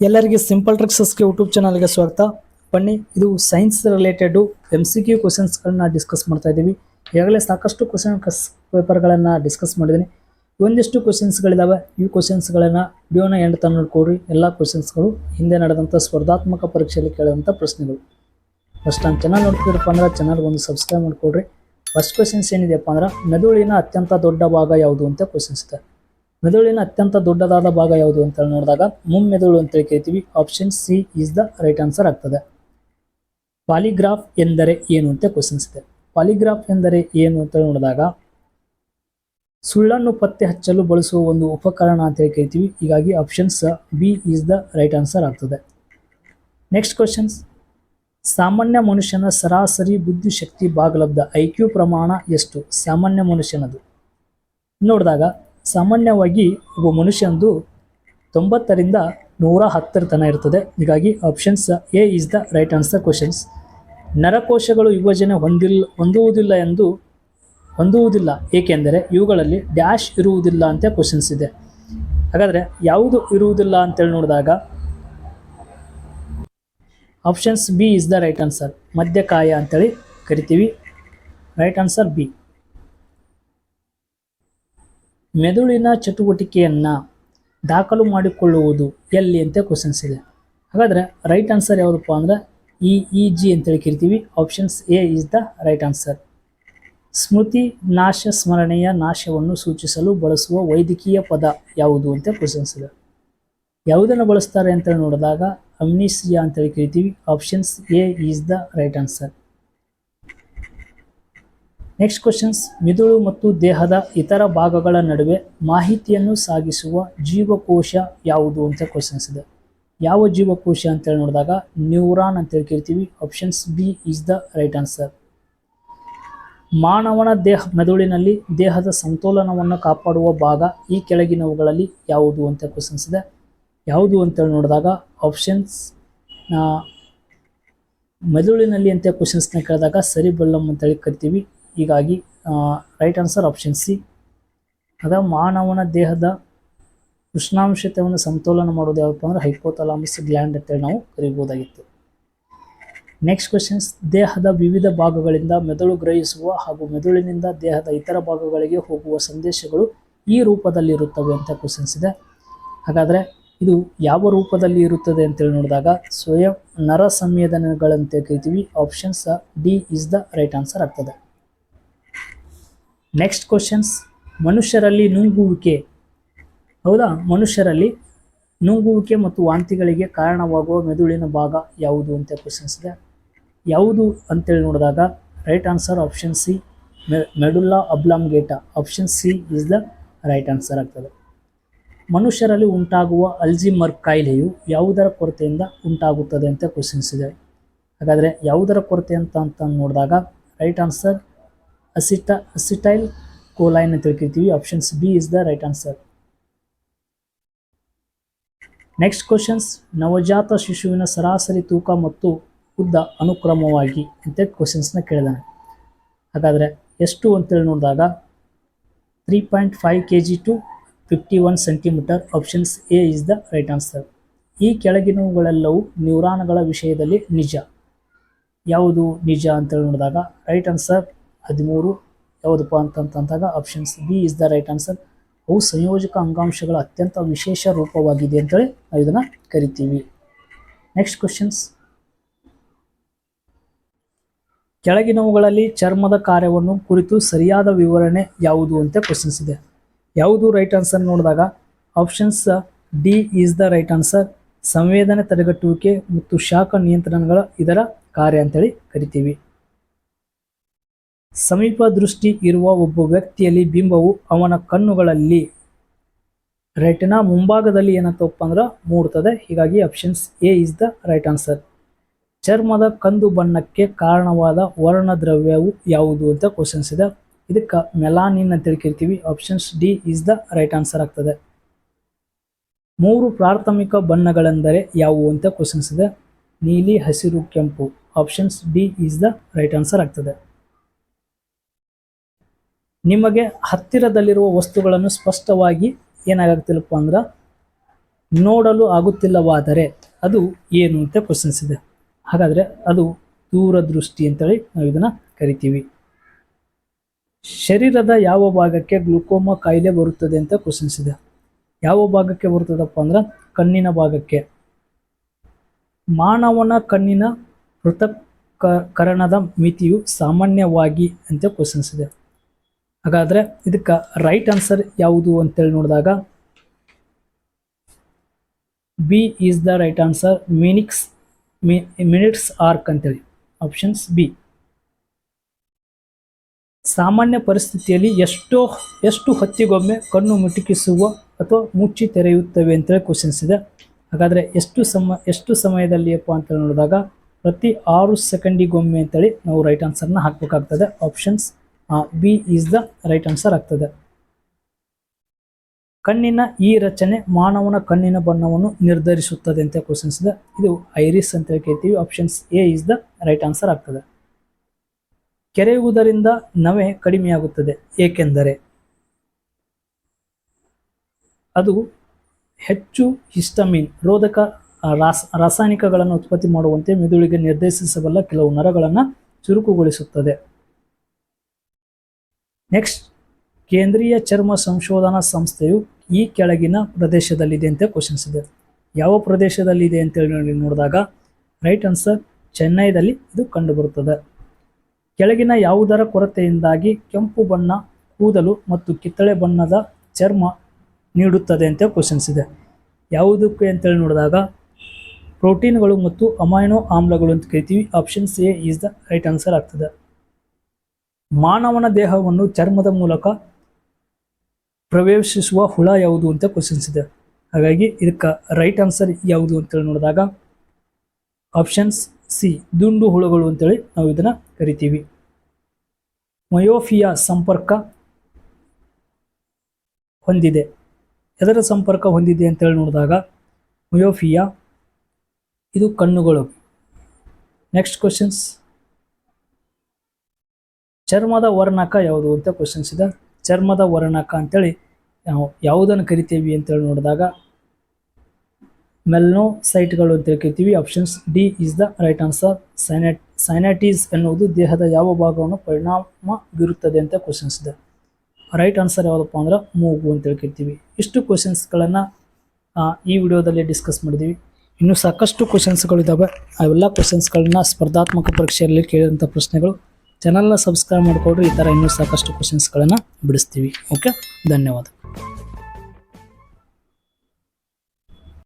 ಎಲ್ಲರಿಗೆ simple ಟ್ರಿಕ್ಸಸ್ಗೆ YouTube ಚಾನಲ್ಗೆ ಸ್ವಾಗತ. ಬನ್ನಿ, ಇದು science related M C Q ಕ್ವಶನ್ಸ್ಗಳನ್ನ discuss ಮಾಡ್ತಾ ಇದ್ದೀವಿ. ಈಗಾಗಲೇ ಸಾಕಷ್ಟು ಕ್ವಶನ್ ಕಸ್ ಪೇಪರ್ಗಳನ್ನು ಡಿಸ್ಕಸ್ ಮಾಡಿದ್ದೀನಿ. ಒಂದಿಷ್ಟು ಕ್ವಶನ್ಸ್ಗಳಿದ್ದಾವೆ ಈ ಕ್ವಶನ್ಸ್ಗಳನ್ನು ವಿಡಿಯೋನ ಎಂಡ್ ತನಕ ನೋಡ್ಕೊಡ್ರಿ ಎಲ್ಲ ಕ್ವಶನ್ಸ್ಗಳು ಹಿಂದೆ ನಡೆದಂಥ ಸ್ಪರ್ಧಾತ್ಮಕ ಪರೀಕ್ಷೆಯಲ್ಲಿ ಕೇಳಿದಂಥ ಪ್ರಶ್ನೆಗಳು. ಫಸ್ಟ್ ನಾನು ಚೆನ್ನಾಗಿ ನೋಡ್ತಿದ್ರಪ್ಪ ಅಂದ್ರೆ ಚಾನಲ್ಗೆ ಒಂದು ಸಬ್ಸ್ಕ್ರೈಬ್ ಮಾಡ್ಕೊಡ್ರಿ ಫಸ್ಟ್ ಕ್ವಶನ್ಸ್ ಏನಿದೆಯಪ್ಪ ಅಂದ್ರೆ ಮೆದುಳಿನ ಅತ್ಯಂತ ದೊಡ್ಡ ಭಾಗ ಯಾವುದು ಅಂತ ಕ್ವಶನ್ಸ್ ಇದೆ. ಮೆದುಳಿನ ಅತ್ಯಂತ ದೊಡ್ಡದಾದ ಭಾಗ ಯಾವುದು ಅಂತ ನೋಡಿದಾಗ ಮುಮ್ಮೆದುಳು ಅಂತ ಕೇಳ್ತೀವಿ option C is the right answer ಆಗ್ತದೆ. ಪಾಲಿಗ್ರಾಫ್ ಎಂದರೆ ಏನು ಅಂತ ಕ್ವಶನ್ಸ್ ಇದೆ. ಪಾಲಿಗ್ರಾಫ್ ಎಂದರೆ ಏನು ಅಂತ ನೋಡಿದಾಗ ಸುಳ್ಳನ್ನು ಪತ್ತೆ ಹಚ್ಚಲು ಬಳಸುವ ಒಂದು ಉಪಕರಣ ಅಂತ ಹೇಳಿ ಕೇಳ್ತೀವಿ ಹೀಗಾಗಿ options B is the right answer ಆಗ್ತದೆ. ನೆಕ್ಸ್ಟ್ ಕ್ವಶನ್ಸ್ ಸಾಮಾನ್ಯ ಮನುಷ್ಯನ ಸರಾಸರಿ ಬುದ್ಧಿಶಕ್ತಿ ಭಾಗಲಬ್ಧ ಐ ಕ್ಯೂ ಪ್ರಮಾಣ ಎಷ್ಟು? ಸಾಮಾನ್ಯ ಮನುಷ್ಯನದು. ನೋಡಿದಾಗ ಸಾಮಾನ್ಯವಾಗಿ ಒಬ್ಬ ಮನುಷ್ಯಂದು ತೊಂಬತ್ತರಿಂದ ನೂರ ಹತ್ತರ ತನಕ ಇರ್ತದೆ. ಹೀಗಾಗಿ options A is the right answer questions ನರಕೋಶಗಳು ಯುವಜನ ಹೊಂದಿಲ್ಲ ಹೊಂದುವುದಿಲ್ಲ ಎಂದು, ಹೊಂದುವುದಿಲ್ಲ. ಏಕೆಂದರೆ ಇವುಗಳಲ್ಲಿ ಡ್ಯಾಶ್ ಇರುವುದಿಲ್ಲ ಅಂತ ಕ್ವಶನ್ಸ್ ಇದೆ. ಹಾಗಾದರೆ ಯಾವುದು ಇರುವುದಿಲ್ಲ ಅಂತೇಳಿ ನೋಡಿದಾಗ options B is the right answer ಮಧ್ಯಕಾಯ ಅಂತೇಳಿ ಕರಿತೀವಿ. ರೈಟ್ ಆನ್ಸರ್ ಬಿ ಮೆದುಳಿನ ಚಟುವಟಿಕೆಯನ್ನು ದಾಖಲು ಮಾಡಿಕೊಳ್ಳುವುದು ಎಲ್ಲಿ ಅಂತ ಕ್ವಶನ್ಸ್ ಇದೆ. ಹಾಗಾದರೆ ರೈಟ್ ಆನ್ಸರ್ ಯಾವುದಪ್ಪ ಅಂದರೆ ಇ ಇ ಜಿ ಅಂತೇಳಿ ಕರಿತೀವಿ options A is the right answer ಸ್ಮೃತಿ ನಾಶ ಸ್ಮರಣೆಯ ನಾಶವನ್ನು ಸೂಚಿಸಲು ಬಳಸುವ ವೈದ್ಯಕೀಯ ಪದ ಯಾವುದು ಅಂತ ಕ್ವಶನ್ಸ್ ಇದೆ. ಯಾವುದನ್ನು ಬಳಸ್ತಾರೆ ಅಂತ ನೋಡಿದಾಗ ಅಮ್ನಿಸಿಯಾ ಅಂತೇಳಿ ಕರಿತೀವಿ options A is the right answer next questions ಮಿದುಳು ಮತ್ತು ದೇಹದ ಇತರ ಭಾಗಗಳ ನಡುವೆ ಮಾಹಿತಿಯನ್ನು ಸಾಗಿಸುವ ಜೀವಕೋಶ ಯಾವುದು ಅಂತ ಕ್ವಶನ್ಸ್ ಇದೆ. ಯಾವ ಜೀವಕೋಶ ಅಂತೇಳಿ ನೋಡಿದಾಗ ನ್ಯೂರಾನ್ ಅಂತೇಳಿ ಕೇಳ್ತೀವಿ options B is the right answer ಮಾನವನ ದೇಹ, ಮೆದುಳಿನಲ್ಲಿ ದೇಹದ ಸಮತೋಲನವನ್ನು ಕಾಪಾಡುವ ಭಾಗ ಈ ಕೆಳಗಿನವುಗಳಲ್ಲಿ ಯಾವುದು ಅಂತ ಕ್ವಶನ್ಸ್ ಇದೆ. ಯಾವುದು ಅಂತೇಳಿ ನೋಡಿದಾಗ ಆಪ್ಷನ್ಸ್ ಮೆದುಳಿನಲ್ಲಿ ಅಂತ ಕ್ವಶನ್ಸ್ನ ಕೇಳಿದಾಗ ಸರಿ ಬಲ್ಲಮ್ ಅಂತೇಳಿ ಕರಿತೀವಿ. ಹೀಗಾಗಿ ರೈಟ್ ಆನ್ಸರ್ ಆಪ್ಷನ್ ಸಿ ಅದ ಮಾನವನ ದೇಹದ ಉಷ್ಣಾಂಶತೆಯನ್ನು ಸಮತೋಲನ ಮಾಡೋದು ಯಾವಪ್ಪ ಅಂದ್ರೆ ಹೈಪೋಥಲಾಮಿಸ್ ಗ್ಲ್ಯಾಂಡ್ ಅಂತೇಳಿ ನಾವು ಕರಿಬೋದಾಗಿತ್ತು ನೆಕ್ಸ್ಟ್ ಕ್ವಶನ್ಸ್ ದೇಹದ ವಿವಿಧ ಭಾಗಗಳಿಂದ ಮೆದುಳು ಗ್ರಹಿಸುವ ಹಾಗೂ ಮೆದುಳಿನಿಂದ ದೇಹದ ಇತರ ಭಾಗಗಳಿಗೆ ಹೋಗುವ ಸಂದೇಶಗಳು ಈ ರೂಪದಲ್ಲಿರುತ್ತವೆ ಅಂತ ಕ್ವಶನ್ಸ್ ಇದೆ. ಹಾಗಾದರೆ ಇದು ಯಾವ ರೂಪದಲ್ಲಿ ಇರುತ್ತದೆ ಅಂತೇಳಿ ನೋಡಿದಾಗ ಸ್ವಯಂ ನರ ಸಂವೇದನೆಗಳಂತೆ ಕರಿತೀವಿ. Options D is the right answer ಆಗ್ತದೆ. ನೆಕ್ಸ್ಟ್ ಕ್ವಶನ್ಸ್ ಮನುಷ್ಯರಲ್ಲಿ ನುಂಗುವಿಕೆ. ಹೌದಾ? ಮನುಷ್ಯರಲ್ಲಿ ನುಂಗುವಿಕೆ ಮತ್ತು ವಾಂತಿಗಳಿಗೆ ಕಾರಣವಾಗುವ ಮೆದುಳಿನ ಭಾಗ ಯಾವುದು ಅಂತ ಕ್ವಶನ್ಸ್ ಇದೆ ಯಾವುದು ಅಂತೇಳಿ ನೋಡಿದಾಗ right answer option C medulla oblongata option C is the right answer ಆಗ್ತದೆ. ಮನುಷ್ಯರಲ್ಲಿ ಉಂಟಾಗುವ ಅಲ್ಜಿಮರ್ ಕಾಯಿಲೆಯು ಯಾವುದರ ಕೊರತೆಯಿಂದ ಉಂಟಾಗುತ್ತದೆ ಅಂತ ಕ್ವಶನ್ಸ್ ಇದೆ. ಹಾಗಾದರೆ ಯಾವುದರ ಕೊರತೆ ಅಂತ ಅಂತ ನೋಡಿದಾಗ ರೈಟ್ ಆನ್ಸರ್ ಅಸಿಟ, ಅಸಿಟೈಲ್ ಕೋಲೈನ್ ಅಂತ options B is the right answer next questions ನವಜಾತ ಶಿಶುವಿನ ಸರಾಸರಿ ತೂಕ ಮತ್ತು ಉದ್ದ ಅನುಕ್ರಮವಾಗಿ ಅಂತ ಕ್ವಶನ್ಸ್ನ ಕೇಳಿದಾನೆ. ಹಾಗಾದರೆ ಎಷ್ಟು ಅಂತೇಳಿ ನೋಡಿದಾಗ three point five K G to fifty one centimetre options A is the right answer ಈ ಕೆಳಗಿನವುಗಳೆಲ್ಲವೂ ನ್ಯೂರಾನ್ಗಳ ವಿಷಯದಲ್ಲಿ ನಿಜ. ಯಾವುದು ನಿಜ ಅಂತೇಳಿ ನೋಡಿದಾಗ ರೈಟ್ ಆನ್ಸರ್ ಹದಿಮೂರು, ಯಾವುದಪ್ಪ ಅಂತಂತಂದಾಗ options B is the right answer ಅವು ಸಂಯೋಜಕ ಅಂಗಾಂಶಗಳ ಅತ್ಯಂತ ವಿಶೇಷ ರೂಪವಾಗಿದೆ ಅಂತೇಳಿ ನಾವು ಇದನ್ನು ಕರಿತೀವಿ. ನೆಕ್ಸ್ಟ್ ಕ್ವಶನ್ಸ್ ಕೆಳಗಿನವುಗಳಲ್ಲಿ ಚರ್ಮದ ಕಾರ್ಯವನ್ನು ಕುರಿತು ಸರಿಯಾದ ವಿವರಣೆ ಯಾವುದು ಅಂತ ಕ್ವಶನ್ಸ್ ಇದೆ. ಯಾವುದು ರೈಟ್ ಆನ್ಸರ್ ನೋಡಿದಾಗ options D is the right answer ಸಂವೇದನೆ ತಡೆಗಟ್ಟುವಿಕೆ ಮತ್ತು ಶಾಖ ನಿಯಂತ್ರಣಗಳ ಇದರ ಕಾರ್ಯ ಅಂತೇಳಿ ಕರಿತೀವಿ. ಸಮೀಪ ದೃಷ್ಟಿ ಇರುವ ಒಬ್ಬ ವ್ಯಕ್ತಿಯಲ್ಲಿ ಬಿಂಬವು ಅವನ ಕಣ್ಣುಗಳಲ್ಲಿ ರೈಟ್ನ ಮುಂಭಾಗದಲ್ಲಿ ಏನಂತಪ್ಪ ಅಂದ್ರೆ ಮೂಡ್ತದೆ. ಹೀಗಾಗಿ options A is the right answer ಚರ್ಮದ ಕಂದು ಬಣ್ಣಕ್ಕೆ ಕಾರಣವಾದ ವರ್ಣದ್ರವ್ಯವು ಯಾವುದು ಅಂತ ಕ್ವಶನ್ಸ್ ಇದೆ. ಇದಕ್ಕೆ ಮೆಲಾನಿನ್ ಅಂತ ಹೇಳ್ಕಿರ್ತೀವಿ options D is the right answer ಆಗ್ತದೆ. ಮೂರು ಪ್ರಾಥಮಿಕ ಬಣ್ಣಗಳೆಂದರೆ ಯಾವುವು ಅಂತ ಕ್ವಶನ್ಸ್ ಇದೆ. ನೀಲಿ, ಹಸಿರು, ಕೆಂಪು. Options D is the right answer ಆಗ್ತದೆ. ನಿಮಗೆ ಹತ್ತಿರದಲ್ಲಿರುವ ವಸ್ತುಗಳನ್ನು ಸ್ಪಷ್ಟವಾಗಿ ಏನಾಗತ್ತಿಲ್ಲಪ್ಪ ಅಂದ್ರೆ ನೋಡಲು ಆಗುತ್ತಿಲ್ಲವಾದರೆ ಅದು ಏನು ಅಂತ ಕ್ವಶನ್ಸ್ ಇದೆ. ಹಾಗಾದರೆ ಅದು ದೂರದೃಷ್ಟಿ ಅಂತೇಳಿ ನಾವು ಇದನ್ನು ಕರಿತೀವಿ. ಶರೀರದ ಯಾವ ಭಾಗಕ್ಕೆ ಗ್ಲುಕೋಮಾ ಕಾಯಿಲೆ ಬರುತ್ತದೆ ಅಂತ ಕ್ವಶನ್ಸ್ ಇದೆ. ಯಾವ ಭಾಗಕ್ಕೆ ಬರುತ್ತದಪ್ಪ ಅಂದ್ರೆ ಕಣ್ಣಿನ ಭಾಗಕ್ಕೆ. ಮಾನವನ ಕಣ್ಣಿನ ಪೃಥಕ್ಕರಣದ ಮಿತಿಯು ಸಾಮಾನ್ಯವಾಗಿ ಅಂತ ಕ್ವಶನ್ಸ್ ಇದೆ. ಹಾಗಾದರೆ ಇದಕ್ಕೆ ರೈಟ್ ಆನ್ಸರ್ ಯಾವುದು ಅಂತೇಳಿ ನೋಡಿದಾಗ B is the right answer ಮಿನಿಕ್ಸ್ minutes arc ಅಂತೇಳಿ. ಆಪ್ಷನ್ಸ್ ಬಿ ಸಾಮಾನ್ಯ ಪರಿಸ್ಥಿತಿಯಲ್ಲಿ ಎಷ್ಟೋ, ಎಷ್ಟು ಹೊತ್ತಿಗೊಮ್ಮೆ ಕಣ್ಣು ಮಿಟುಕಿಸುವ ಅಥವಾ ಮುಚ್ಚಿ ತೆರೆಯುತ್ತವೆ ಅಂತೇಳಿ ಕ್ವಶನ್ಸ್ ಇದೆ. ಹಾಗಾದರೆ ಎಷ್ಟು ಸಮ, ಎಷ್ಟು ಸಮಯದಲ್ಲಿ ಅಪ್ಪ ಅಂತ ನೋಡಿದಾಗ ಪ್ರತಿ ಆರು ಸೆಕೆಂಡಿಗೊಮ್ಮೆ ಅಂತೇಳಿ ನಾವು ರೈಟ್ ಆನ್ಸರ್ನ ಹಾಕಬೇಕಾಗ್ತದೆ. Options B is the right answer ಆಗ್ತದೆ. ಕಣ್ಣಿನ ಈ ರಚನೆ ಮಾನವನ ಕಣ್ಣಿನ ಬಣ್ಣವನ್ನು ನಿರ್ಧರಿಸುತ್ತದೆ ಅಂತ ಕ್ವಶನ್ಸ್ ಇದೆ. ಇದು ಐರಿಸ್ ಅಂತ ಕೇಳ್ತೀವಿ. Options A is the right answer ಆಗ್ತದೆ. ಕೆರೆಯುವುದರಿಂದ ನವೆ ಕಡಿಮೆಯಾಗುತ್ತದೆ. ಏಕೆಂದರೆ ಅದು ಹೆಚ್ಚು ಹಿಸ್ಟಮಿನ್, ರೋಧಕ ರಾಸ, ರಾಸಾಯನಿಕಗಳನ್ನು ಉತ್ಪತ್ತಿ ಮಾಡುವಂತೆ ಮೆದುಳಿಗೆ ನಿರ್ದೇಶಿಸಬಲ್ಲ ಕೆಲವು ನರಗಳನ್ನು ಚುರುಕುಗೊಳಿಸುತ್ತದೆ. ನೆಕ್ಸ್ಟ್ ಕೇಂದ್ರೀಯ ಚರ್ಮ ಸಂಶೋಧನಾ ಸಂಸ್ಥೆಯು ಈ ಕೆಳಗಿನ ಪ್ರದೇಶದಲ್ಲಿದೆ ಅಂತ ಕ್ವಶನ್ಸ್ ಇದೆ. ಯಾವ ಪ್ರದೇಶದಲ್ಲಿದೆ ಅಂತೇಳಿ ನೋಡಿ, ನೋಡಿದಾಗ ರೈಟ್ ಆನ್ಸರ್ ಚೆನ್ನೈದಲ್ಲಿ ಇದು ಕಂಡುಬರುತ್ತದೆ. ಕೆಳಗಿನ ಯಾವುದರ ಕೊರತೆಯಿಂದಾಗಿ ಕೆಂಪು ಬಣ್ಣ ಕೂದಲು ಮತ್ತು ಕಿತ್ತಳೆ ಬಣ್ಣದ ಚರ್ಮ ನೀಡುತ್ತದೆ ಅಂತ ಕ್ವಶನ್ಸ್ ಇದೆ. ಯಾವುದಕ್ಕೆ ಅಂತೇಳಿ ನೋಡಿದಾಗ ಪ್ರೋಟೀನ್ಗಳು ಮತ್ತು ಅಮೈನೋ ಆಮ್ಲಗಳು ಅಂತ ಕರಿತೀವಿ. Options A is the right answer ಆಗ್ತದೆ. ಮಾನವನ ದೇಹವನ್ನು ಚರ್ಮದ ಮೂಲಕ ಪ್ರವೇಶಿಸುವ ಹುಳ ಯಾವುದು ಅಂತ ಕ್ವಶನ್ಸ್ ಇದೆ. ಹಾಗಾಗಿ ಇದಕ್ಕೆ ರೈಟ್ ಆನ್ಸರ್ ಯಾವುದು ಅಂತೇಳಿ ನೋಡಿದಾಗ ಆಪ್ಷನ್ಸ್ ಸಿ ದುಂಡು ಹುಳುಗಳು ಅಂತೇಳಿ ನಾವು ಇದನ್ನು ಕರಿತೀವಿ. ಮಯೋಫಿಯಾ ಸಂಪರ್ಕ ಹೊಂದಿದೆ. ಎದರ ಸಂಪರ್ಕ ಹೊಂದಿದೆ ಅಂತೇಳಿ ನೋಡಿದಾಗ ಮಯೋಫಿಯಾ ಇದು ಕಣ್ಣುಗಳು. ನೆಕ್ಸ್ಟ್ ಕ್ವಶನ್ಸ್ ಚರ್ಮದ ವರ್ಣಕ ಯಾವುದು ಅಂತ ಕ್ವಶನ್ಸ್ ಇದೆ. ಚರ್ಮದ ವರ್ಣಕ ಅಂತೇಳಿ ನಾವು ಯಾವುದನ್ನು ಕರಿತೀವಿ ಅಂತೇಳಿ ನೋಡಿದಾಗ ಮೆಲ್ನೋಸೈಟ್ಗಳು ಅಂತ ಕರಿತೀವಿ. Options D is the right answer ಸೈನಟ್ sinusitis ಎನ್ನುವುದು ದೇಹದ ಯಾವ ಭಾಗವನ್ನು ಪರಿಣಾಮ ಬೀರುತ್ತದೆ ಅಂತ ಕ್ವಶನ್ಸ್ ಇದೆ. ರೈಟ್ ಆನ್ಸರ್ ಯಾವುದಪ್ಪ ಅಂದ್ರೆ ಮೂಗು ಅಂತ ಹೇಳ್ಕಿರ್ತೀವಿ ಇಷ್ಟು ಕ್ವಶನ್ಸ್ಗಳನ್ನು ಈ ವಿಡಿಯೋದಲ್ಲಿ ಡಿಸ್ಕಸ್ ಮಾಡಿದ್ದೀವಿ ಇನ್ನೂ ಸಾಕಷ್ಟು ಕ್ವಶನ್ಸ್ಗಳಿದ್ದಾವೆ ಅವೆಲ್ಲ ಕ್ವಶನ್ಸ್ಗಳನ್ನ ಸ್ಪರ್ಧಾತ್ಮಕ ಪರೀಕ್ಷೆಯಲ್ಲಿ ಕೇಳಿದಂಥ ಪ್ರಶ್ನೆಗಳು. ಚಾನಲ್ನ ಸಬ್ಸ್ಕ್ರೈಬ್ ಮಾಡಿಕೊಡ್ರಿ ಈ ಥರ ಇನ್ನೂ ಸಾಕಷ್ಟು ಕ್ವಶನ್ಸ್ಗಳನ್ನು ಬಿಡಿಸ್ತೀವಿ. ಓಕೆ ಧನ್ಯವಾದ.